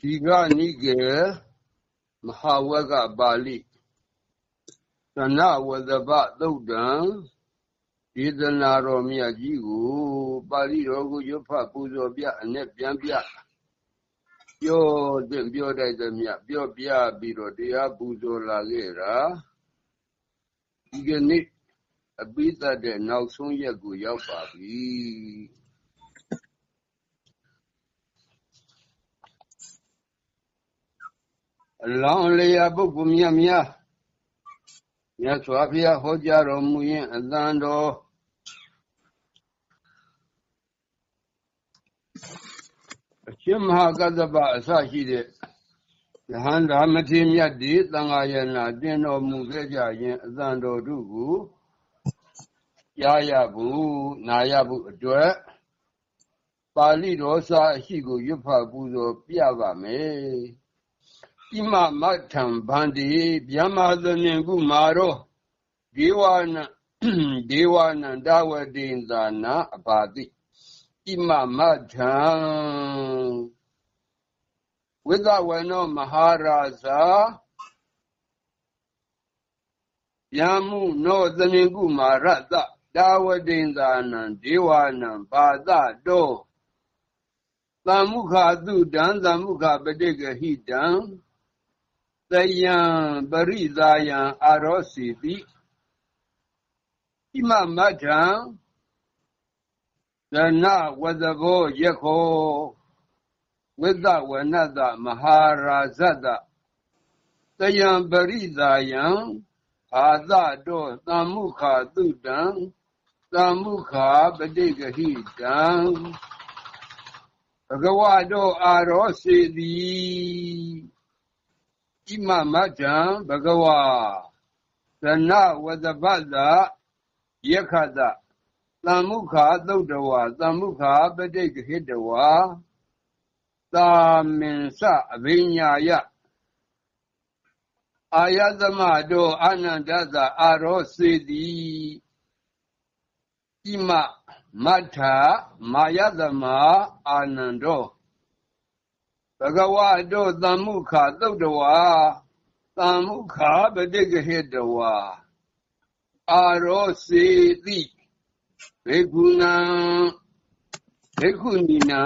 ဒီကနိကေမဟာဝကပါဠိသနဝဇဘသုတ်တံဒေသနာတော်မြတ်ကြီးကိုပါဠိတော်ကိုရွတ်ဖတ်ပူဇော်ပြအနဲ့ပြန်ပြပြောတဲ့ပြောတဲ့သမျှပြောပြပြီးတော့တရားပူဇော်လာခဲ့တာဒီကနေ့အပိသတ်တဲ့နောက်ဆုံးရက်ကိုရောက်ပါပြီ အလောင်းလျာပုဂ္ဂိုလ်မြတ်များမြတ်စွာဘုရားဟောကြားတော်မူရင်အသံတော်အရှင်မဟာကတ္တပအစရှိတဲ့ယဟန္တာမထေမြတ်ဒီသံဃာယနာတင်တော်မူခဲ့ကြရင်အသံတော်တို့ကိုကြားရဘူးနာရဘူးအတွက်ပါဠိတော်စာအရှိကိုရွတ်ဖတ်ပူဇော်ပြပါမယ်ဣ မမထံဗန္တိဗျမသနင်ကုမာရောဒေဝနဒေဝနန္တဝတိန်သာနာအပါတိဣမမထံဝိသဝနောမဟာရာဇာယမှုနောသနင်ကုမာရတတာဝတိန်သာနံဒေဝနံပါဒတောသံမုခသုတံသံမုခပတိကဟိတံ သယံပရိသာယံအာရောစီတိဣမမထံသနဝဇဘောယခောဝိသဝနတမဟာရာဇတသယံပရိသာယံအာသတောသံမုခသုတံသံမုခပတိကဟိတံဘဂဝတောအာရောစေတိ ဣမမတံဘဂဝါသနဝတပတ္တယခတသံမုခသုတ်တဝါသံမုခပဋိကဟိတဝါသာမင်္စအဘိညာယအာယသမတောအာနန္ဒသအာရောစေတိဣမမထမာယသမအာနန္ဒော ဘဂဝါတောသမ္မုခသုတ်တဝါသမ္မုခပဋိကဟိတဝါအာရောစေတိဘေကုဏံဘေကုဏီနံ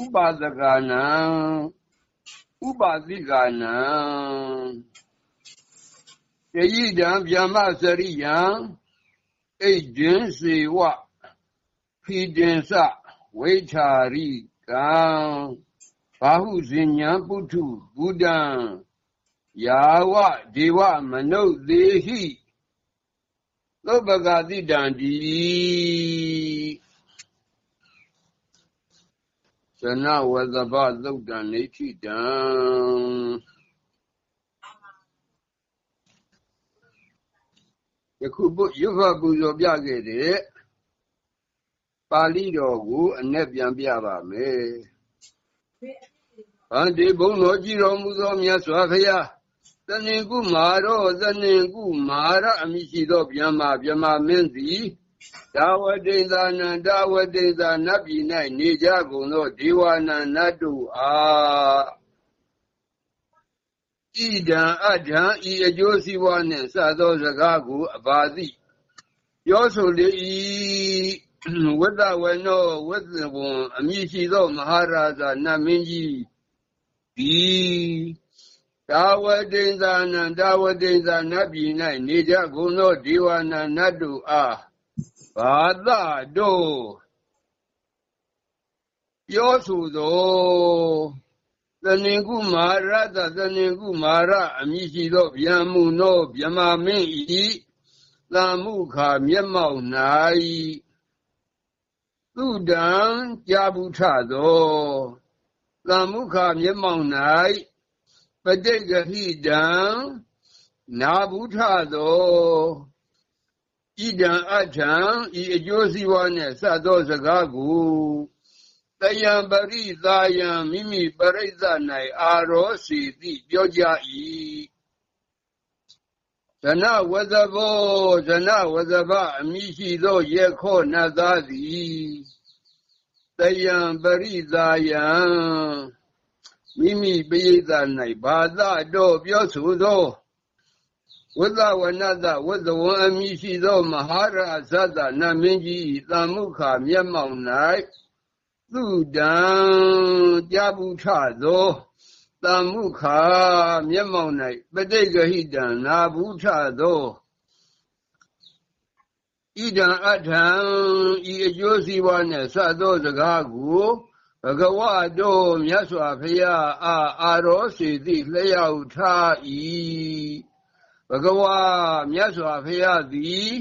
ဥပါဒကနံဥပါတိကနံယယိတံဗျမစရိယံအိတ်ဒင်းစေဝဖိဒင်စဝိဌာရိကံ ဘာဟုဇင်ညာပုထုဘုဒ္ဓံယာဝဒေဝမနုဿေဟိသုပကတိတံဒီသနဝဇဘသုတ်တံနေထိတံယခုဘုရွတ်ဖတ်ပူဇော်ပြခဲ့တဲ့ပါဠိတော်ကိုအ내ပြန်ပြပါမယ်။ ဗန္တိဘုံတော်ကြည်တော်မူသောမြတ်စွာဘုရားသနင်ကုမာရောသနင်ကုမာရအမိရှိသောဗျမဗျမမင်းသည်ဒါဝတိန်သာနံဒါဝတိန်သာနတ်ပြည်၌နေကြကုန်သောဒေဝနံနတ်တို့အားဣဒံအဒံဤအကျိုးစီးပွားနှင့်စသောစကားကိုအပါသိပြောဆိုလေ၏ဝတ္တဝနောဝတ္တဝံအမိရှိသောမဟာရာဇနတ်မင်းကြီး ဒီတာဝတိန်သာနံတာဝတိန်သာနတ်ပြည်၌နေကြကုန်သောဒေဝနာနတ်တို့အားဘာသတို့ပြောဆိုသောသနင်ကုမာရတသနင်ကုမာရအမိရှိသောဗျံမှုနောဗျမမင်းဤသံမှုခါမျက်မှောက်၌သူတံကြာဘူးထသော သံမှုခါမျက်မှောက်၌ပဋိကဟိတံနာဘူးထသောဣဒံအထံဤအကျိုးစီးပွားနှင့်စသောစကားကိုတယံပရိသာယံမိမိပရိသ၌အာရောစီတိပြောကြ၏ဇနဝဇဘောဇနဝဇဘအမိရှိသောယေခောနတ်သားသည် တယံပရိသာယံမိမိပရိသတ်၌ဘာသာတော့ပြောဆိုသောဝိသဝနတဝိသဝံအမိရှိသောမဟာရဇတနမင်းကြီးသာမုခမျက်မှောက်၌သူတံကြာဘူးထသောသာမုခမျက်မှောက်၌ပဋိက္ခဟိတံနာဘူးထသော ဣဒံအထံဤအကျိုးစီးပွားနှင့်စသောစကားကိုဘဂဝါတို့မြတ်စွာဘုရားအာအာရောစေသည့်လျှောက်ထား၏ဘဂဝါမြတ်စွာဘုရားသည်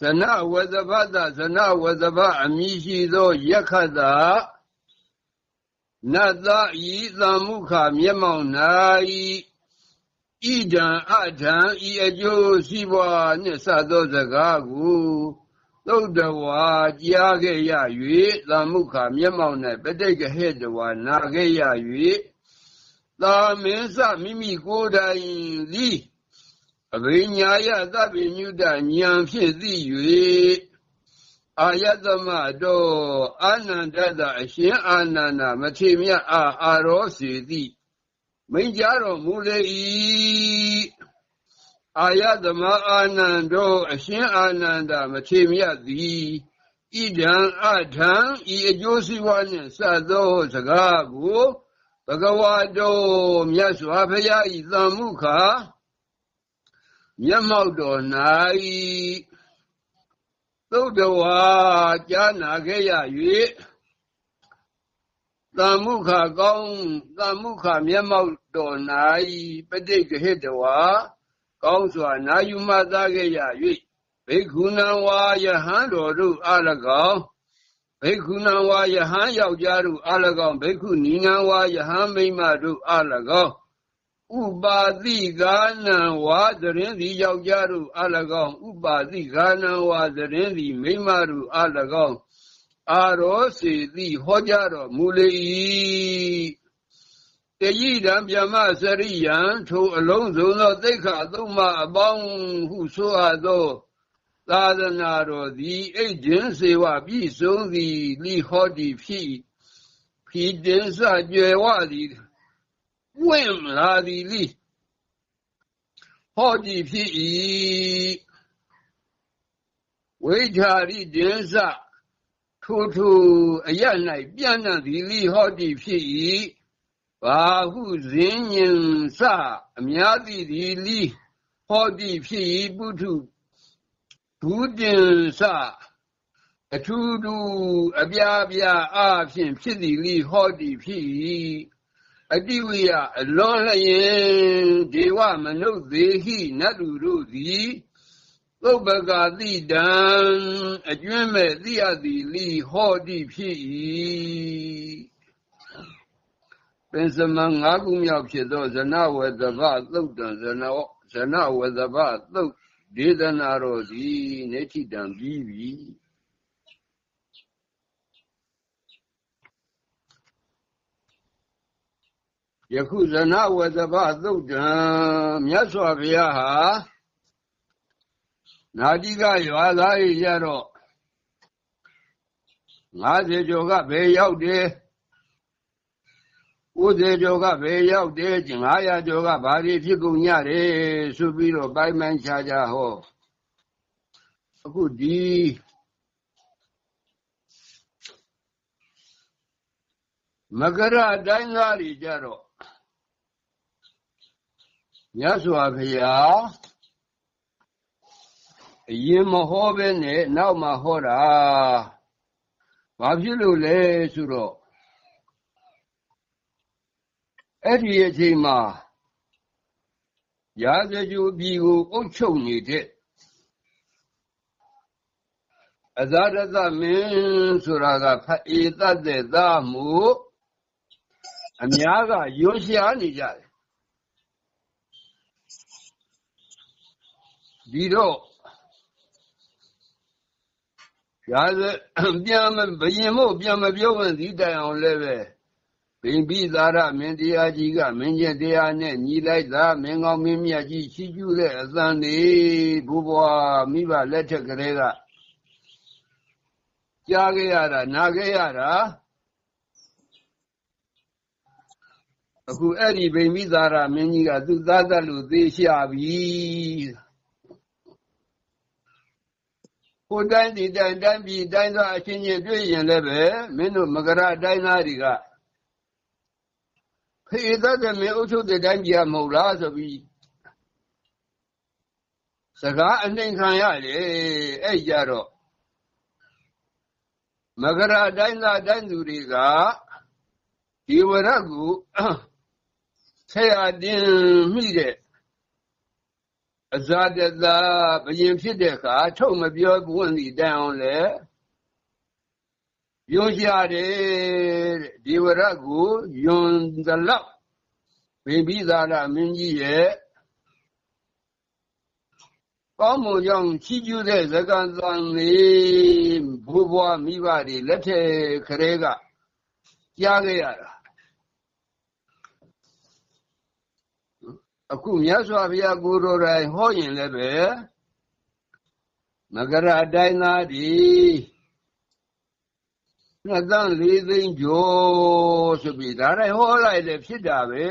ဇနဝဇဘတဇနဝဇဘအမိရှိသောယက္ခတနတ်သားဤသံမှုခမျက်မှောက်၌ ဣဒံအထံဤအကျိုးစီးပွားနှင့်စသောစကားကိုသုတ်တဝါကြားခဲ့ရ၍သာမုခမျက်မှောက်၌ပဋိက္ခဟေတဝါနာခဲ့ရ၍သာမင်းစမိမိကိုယ်တိုင်သည်အဘိညာယသဗ္ဗညုတဉာဏ်ဖြင့်သိ၍အာယတမတော်အာနန္ဒတအရှင်အာနန္ဒမထေမြတ်အာအာရောစီသည် မိန်ကြတော်မူလေ၏အာယသမအာနန္ဒောအရှင်အာနန္ဒမထေမြတ်သည်ဣဒံအထံဤအကျိုးစီးပွားနှင့်စသောစကားကိုဘဂဝါတော်မြတ်စွာဘုရားဤသံမှုခာမျက်မှောက်တော်၌သုတ်တော်ဝါကြားနာခဲ့ရ၍ သံမှုခကောင်းသံမှုခမျက်မှောက်တော်၌ပဋိက္ခဟိတဝါကောင်းစွာနာယူမှသားခဲ့ရ၍ဘိက္ခုနံဝါယဟန်တော်တို့အား၎င်းဘိက္ခုနံဝါယဟန်ယောက်ျားတို့အား၎င်းဘိက္ခုနီနံဝါယဟန်မိန်းမတို့အား၎င်းဥပါတိကာနံဝါသတင်းသည်ယောက်ျားတို့အား၎င်းဥပါတိကာနံဝါသတင်းသည်မိန်းမတို့အား၎င်း အာရောစေတိဟောကြားတော်မူလေ၏တ yi တံဗျမစရိယံထိုအလုံးစုံသောသိက္ခာသုံးပါအပေါင်းဟုဆိုအပ်သော သာသနာတော်သည်အိတ်ခြင်းစေဝပြည့်စုံသည်လိဟောတိဖြစ်ဖြီတင်စကြွယ်ဝသည်ဝင့်လာသည်လိဟောတိဖြစ်၏ဝိဓာရိတင်စ ထိုထိုအရ၌ပြန့်နှံ့သည်လိဟောတိဖြစ်၏ဘာဟုဇင်းညင်စအများသည့်သည်လိဟောတိဖြစ်၏ပုထုဘူးတင်စအထူးထူးအပြားပြားအားဖြင့်ဖြစ်သည်လိဟောတိဖြစ်၏အတိဝိယအလွန်လျင်ဒေဝမနုဿေဟိနတ်လူတို့သည် သုပကတိတံအကျွမ်းမဲ့သိရသည်လိဟောတိဖြစ်၏ပင်စမငါးခုမြောက်ဖြစ်သောဇနဝေသဗသုတ်တံဇနဇနဝေသဗသုတ်ဒေသနာတော်သည်နေတိတံပြီးပြီယခုဇနဝေသဗသုတ်တံမြတ်စွာဘုရားဟာ နာတိကရွာသားကြီးကြတော့50ကျော်ကဘယ်ရောက်တယ်90ကျော်ကဘယ်ရောက်တယ်900ကျော်ကဘာတွေဖြစ်ကုန်ညတယ်ဆိုပြီးတော့ပိုင်းပိုင်းခြားခြားဟောအခုဒီမကရတိုင်းသားတွေကြတော့မြတ်စွာဘုရား အရင်မဟောပဲနဲ့နောက်မှဟောတာဘာဖြစ်လို့လဲဆိုတော့အဲ့ဒီအချိန်မှာရာဇဂျူပြည်ကိုအုပ်ချုပ်နေတဲ့အဇာရသမင်းဆိုတာကဖအေတတ်တဲ့သားမှုအများကရွှရှားနေကြတယ်ဒီတော့ ရာဇပြန်မဘယင်မို့ပြန်မပြောဝင်ဒီတိုင်အောင်လည်းပဲဘိမ့်ပိသာရမင်းတရားကြီးကမင်းကျက်တရားနဲ့ညီလိုက်တာမင်းကောင်းမင်းမြတ်ကြီးရှိကျူးတဲ့အသံနေဘိုးဘွားမိဘလက်ထက်ကလေးကကြားခဲ့ရတာနာခဲ့ရတာအခုအဲ့ဒီဗိမိသာရမင်းကြီးကသူ့သားသက်လို့သေရှာပြီ ဟိုတိုင်းဒီတိုင်းတိုင်းပြည်တိုင်းသားအချင်းချင်းတွေ့ရင်လည်းပဲမင်းတို့မကရတိုင်းသားတွေကဖေသက်တဲ့မင်းအုပ်ချုပ်တဲ့တိုင်းပြည်မဟုတ်လားဆိုပြီးစကားအနှိမ်ခံရတယ်အဲ့ကြတော့မကရတိုင်းသားတိုင်းသူတွေကဒီဝရကိုဆရာတင်မိတဲ့ အဇာတသာဘယင်ဖြစ်တဲ့အခါထုတ်မပြောဘုန်းစီတန်အောင်လေယွန်ရှာတယ်ဒီဝရကိုယွန်သလောက်ဘိပိသာရမင်းကြီးရဲ့ကောင်းမွန်ကြောင့်ချီးကျူးတဲ့ဇကံသံလေးဘိုးဘွားမိဘတွေလက်ထက်ခရဲကကြားခဲ့ရတာ အခုမြတ်စွာဘုရားကိုယ်တော်တိုင်ဟောရင်လည်းပဲမကရအတိုင်းသားဒီနှစ်သန်းလေးသိန်းကျော်ဆိုပြီးဒါတိုင်းဟောလိုက်လည်းဖြစ်တာပဲ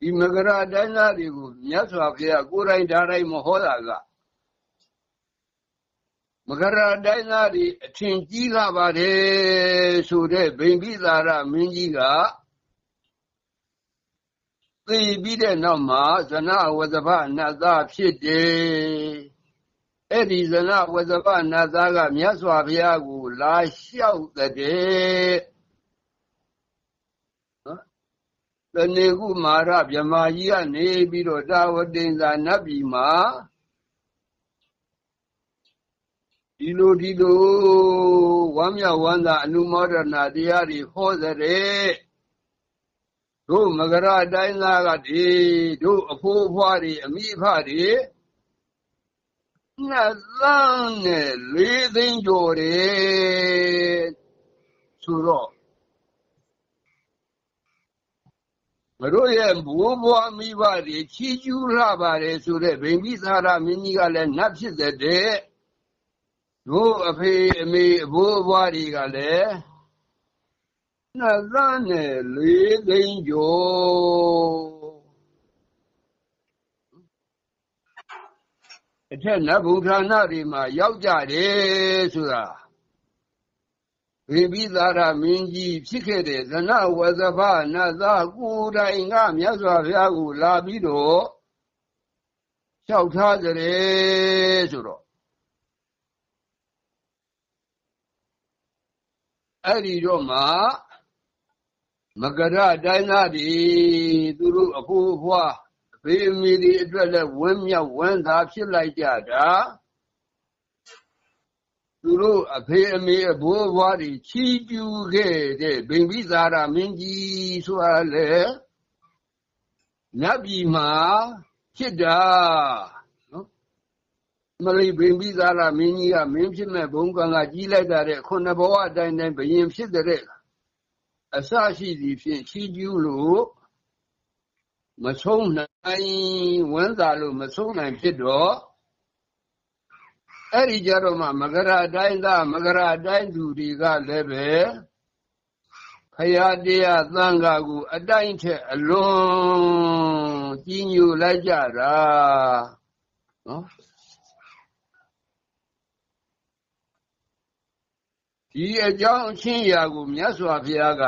ဒီမကရအတိုင်းသားတွေကိုမြတ်စွာဘုရားကိုယ်တိုင်ဒါတိုင်းမဟောတာက မကရာတိုင်းသားတွေအထင်ကြီးလာပါတယ်ဆိုတဲ့ဗိမ္ပိသာရမင်းကြီးကသိပြီးတဲ့နောက်မှာဇနဝဇဗနတ်သားဖြစ်တယ်အဲ့ဒီဇနဝဇဗနတ်သားကမြတ်စွာဘုရားကို လာလျှောက်တဲ့တဏေကုမာရမြမကြီးကနေပြီးတော့တာဝတိန်သာနတ်ပြည်မှာ ဒီလိုဒီလိုဝမ်းမြောက်ဝမ်းသာအနုမောဒနာတရားတွေဟောတဲ့တို့မကရအတိုင်းသားကဒီတို့အဖိုးအဖွားတွေအမိအဖတွေနှစ်သန်းနဲ့လေးသိန်းကျော်တယ်ဆိုတော့မတို့ရဲ့ဘိုးဘွားမိဘတွေချီးကျူးရပါတယ်ဆိုတဲ့ဗိမိသာရမင်းကြီးကလည်းနတ်ဖြစ်တဲ့ တို့အဖေအမေအဘိုးအဘွားတွေကလည်းနှစ်သန်းနဲ့လေးသိန်းကျော်အထက်နတ်ဗုဒ္ဓနာတွေမှာရောက်ကြတယ်ဆိုတာဝိပိသာရမင်းကြီးဖြစ်ခဲ့တဲ့ဇနဝဇဘနတ်သားကိုယ်တိုင်ကမြတ်စွာဘုရားကိုလာပြီးတော့လျှောက်ထားကြတယ်ဆိုတော့ အဲ့ဒီတော့မှမကရတိုင်းသားတွေသူတို့အဖိုးအဖွားအဖေအမေတွေအတွက်လည်းဝမ်းမြောက်ဝမ်းသာဖြစ်လိုက်ကြတာသူတို့အဖေအမေအဘိုးအဘွားတွေချီးကျူးခဲ့တဲ့ဗိမ္ပိသာရမင်းကြီးဆိုတာလေနတ်ပြည်မှာဖြစ်တာ မလေးဘင်ပြီးသားလားမင်းကြီးကမင်းဖြစ်မဲ့ဘုံကံကကြီးလိုက်တာတဲ့ခုနှစ်ဘဝအတိုင်းတိုင်းဘယင်ဖြစ်တဲ့အစရှိသည်ဖြင့်ချီးကျူးလို့မဆုံးနိုင်ဝန်းသာလို့မဆုံးနိုင်ဖြစ်တော့အဲ့ဒီကြတော့မှမကရာတိုင်းသားမကရာတိုင်းသူတွေကလည်းပဲဖရာတရားသံဃာကိုအတိုင်းထက်အလွန်ကြီးညိုလိုက်ကြတာနော် ဒီအကြောင်းအချင်းရာကိုမြတ်စွာဘုရားက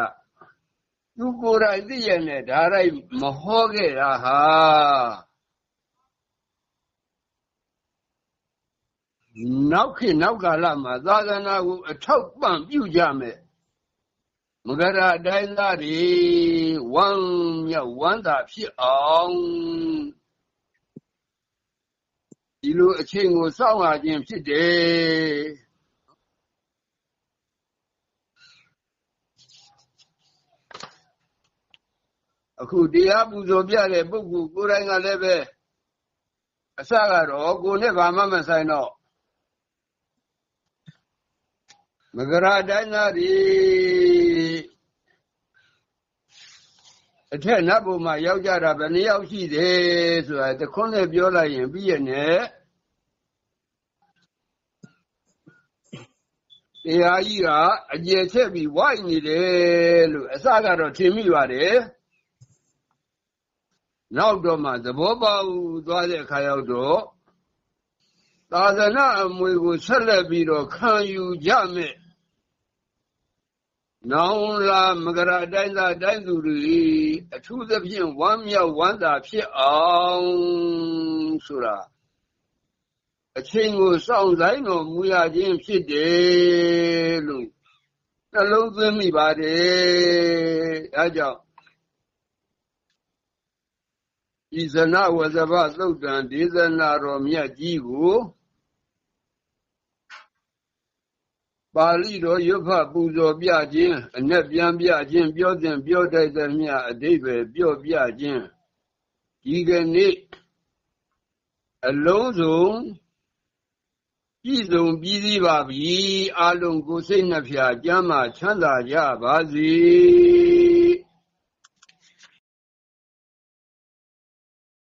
သူကိုယ်တိုင်သိရနဲ့ဒါရိုက်မဟောခဲ့တာဟာနောက်ခေတ်နောက်ကာလမှာသာသနာကိုအထောက်ပံ့ပြုကြမယ်မဂရအတိုင်းသားတွေဝမ်းမြောက်ဝမ်းသာဖြစ်အောင်ဒီလိုအချိန်ကိုစောင့်ရခြင်းဖြစ်တယ် အခုတရားပူဇော်ပြတဲ့ပုဂ္ဂိုလ်ကိုယ်တိုင်ကလည်းပဲအစကတော့ကိုယ်နဲ့ဘာမှမဆိုင်တော့မကရာတိုင်းသားဒီအထက်နတ်ဘုံမှာရောက်ကြတာဘယ်နှယောက်ရှိတယ်ဆိုတာတခွန်းနဲ့ပြောလိုက်ရင်ပြီးရနဲ့တရားကြီးကအကျယ်ချက်ပြီးဝိုက်နေတယ်လို့အစကတော့ထင်မိပါတယ် နောက်တော့မှသဘောပေါက်သွားတဲ့အခါရောက်တော့သာသနာအမွေကိုဆက်လက်ပြီးတော့ခံယူကြမယ်နောင်လာမကရာတိုင်းသားတိုင်းသူတွေအထူးသဖြင့်ဝမ်းမြောက်ဝမ်းသာဖြစ်အောင်ဆိုတာအချိန်ကိုစောင့်ဆိုင်တော်မူရခြင်းဖြစ်တယ်လို့နှလုံးသွင်းမိပါတယ်အဲကြောင့် ဤဇနဝဇဘသုတ်တံဒေသနာတော်မြတ်ကြီးကိုပါဠိတော်ရွတ်ဖတ်ပူဇော်ပြခြင်းအ내ပြန်ပြခြင်းပြောတဲ့ပြောတတ်တဲ့မြတ်အတိပ္ပယ်ပြောပြခြင်းဒီကနေ့အလုံးစုံပြည့်စုံပြီးသေးပါပြီအလုံးကိုစိတ်နှဖျားကျမ်းမာချမ်းသာကြပါစေ